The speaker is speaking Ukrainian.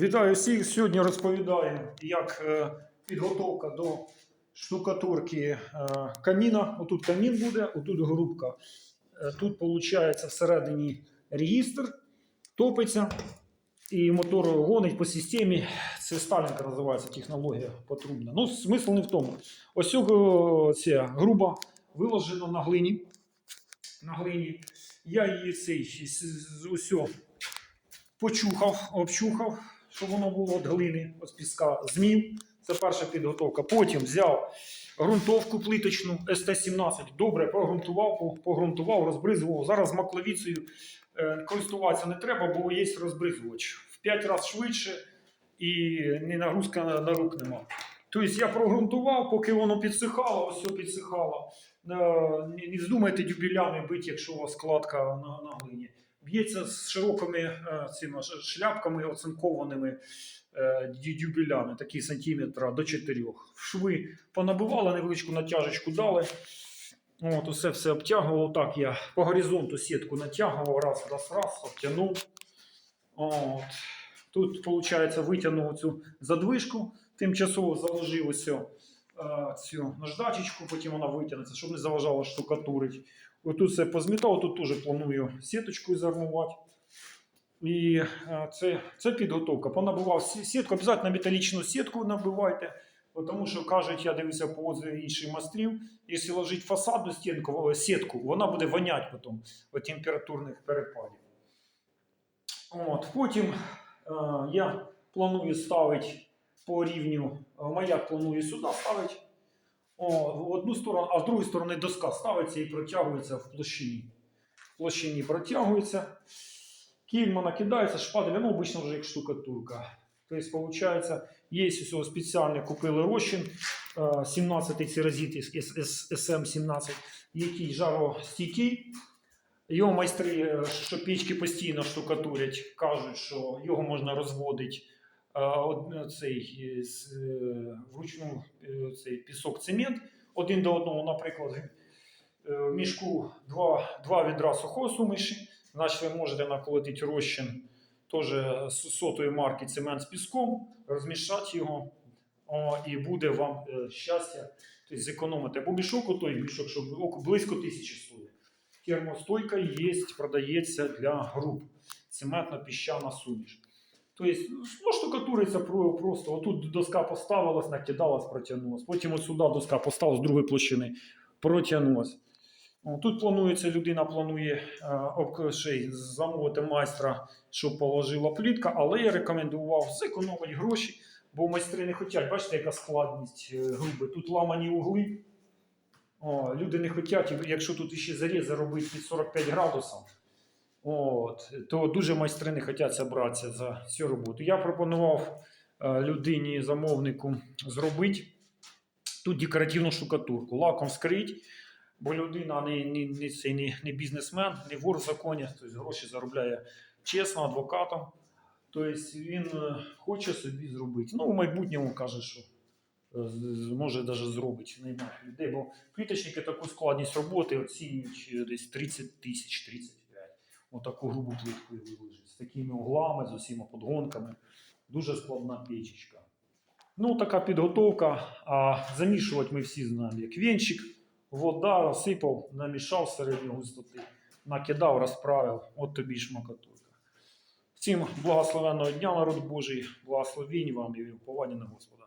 Вітаю всіх! Сьогодні розповідаю, як е, підготовка до штукатурки е, каміна. Отут камін буде, отут грубка. Е, Тут виходить всередині регістр, топиться і мотор гонить по системі. Це Сталінка називається технологія потрібна. Ну, смисл не в тому. Ось ця груба виложена на глині. На глині. Я її цей ось почухав, обчухав, щоб воно було від глини, з піска змін. Це перша підготовка. Потім взяв ґрунтовку плиточну СТ-17, добре прогрунтував, погрунтував, розбризував. Зараз макловіцею е, користуватися не треба, бо є розбризувач. В 5 разів швидше і не нагрузка на, рук нема. Тобто я прогрунтував, поки воно підсихало, ось все підсихало. Е, Не, вздумайте дюбелями бити, якщо у вас складка на, на глині б'ється з широкими е, цими шляпками оцинкованими е, дюбелями, такі сантиметра до 4. В шви понабивали, невеличку натяжечку дали. От, усе все обтягував. Так я по горизонту сітку натягував, раз, раз, раз, обтягнув. От. Тут, виходить, витягнув цю задвижку, тимчасово заложив ось е, цю наждачечку, потім вона витягнеться, щоб не заважало штукатурить. Отут все позмітав, тут теж планую сіточкою зармувати. І е, це, це підготовка. Понабивав сі- сітку, обов'язково металічну сітку набивайте, тому що кажуть, я дивився по отзиві інших майстрів, якщо ложити фасадну стінку, е, сітку, вона буде воняти потім від температурних перепадів. От, потім е, я планую ставити по рівню, е, маяк планую сюди ставити. В одну сторону, а з другої сторони доска ставиться і протягується в площині. В площині протягується. Кільма накидається, шпаделя, ну, обично вже як штукатурка. Тобто, виходить, є ось цього купили розчин е, 17 цирозит SM17, який жаростійкий. Його майстри, е, що пічки постійно штукатурять, кажуть, що його можна розводити од- цей, е, е, вручну е, цей пісок цемент один до одного, наприклад, в мішку два, два відра сухої суміші, значить ви можете наколотити розчин теж з сотої марки цемент з піском, розмішати його, о, і буде вам е, щастя, тобто зекономити. Або мішок, отой мішок, що око- близько тисячі стоїть. Термостойка є, продається для груп. Цементно-піщана суміш. Тобто, ну, штукатуриться просто. Отут доска поставилась, накидалась, протягнулась. Потім от сюди доска поставилась з другої площини, протягнулась. Тут планується, людина планує е, об- ще й замовити майстра, щоб положила плітка, але я рекомендував зекономити гроші, бо майстри не хочуть. Бачите, яка складність е, груби. Тут ламані угли. Люди не хочуть, якщо тут ще заріз робити під 45 градусів, от, то дуже майстри не хочуть братися за цю роботу. Я пропонував е, людині, замовнику, зробити тут декоративну штукатурку, лаком скрить, бо людина не, не, не, не, не бізнесмен, не вор в законі, тобто гроші заробляє чесно адвокатом. Тобто він е, хоче собі зробити. Ну, в майбутньому каже, що е, може навіть зробити немає людей, бо пліточники таку складність роботи оцінюють десь 30 тисяч 35. Отаку грубу плитку виложить. З такими углами, з усіма подгонками. Дуже складна печечка. Ну, така підготовка. А замішувати ми всі знаємо, як вінчик, вода розсипав, намішав середньої густоти, накидав, розправив. От тобі й шмакатурка. Всім благословенного дня, народ Божий, благословінь вам і уповання на Господа.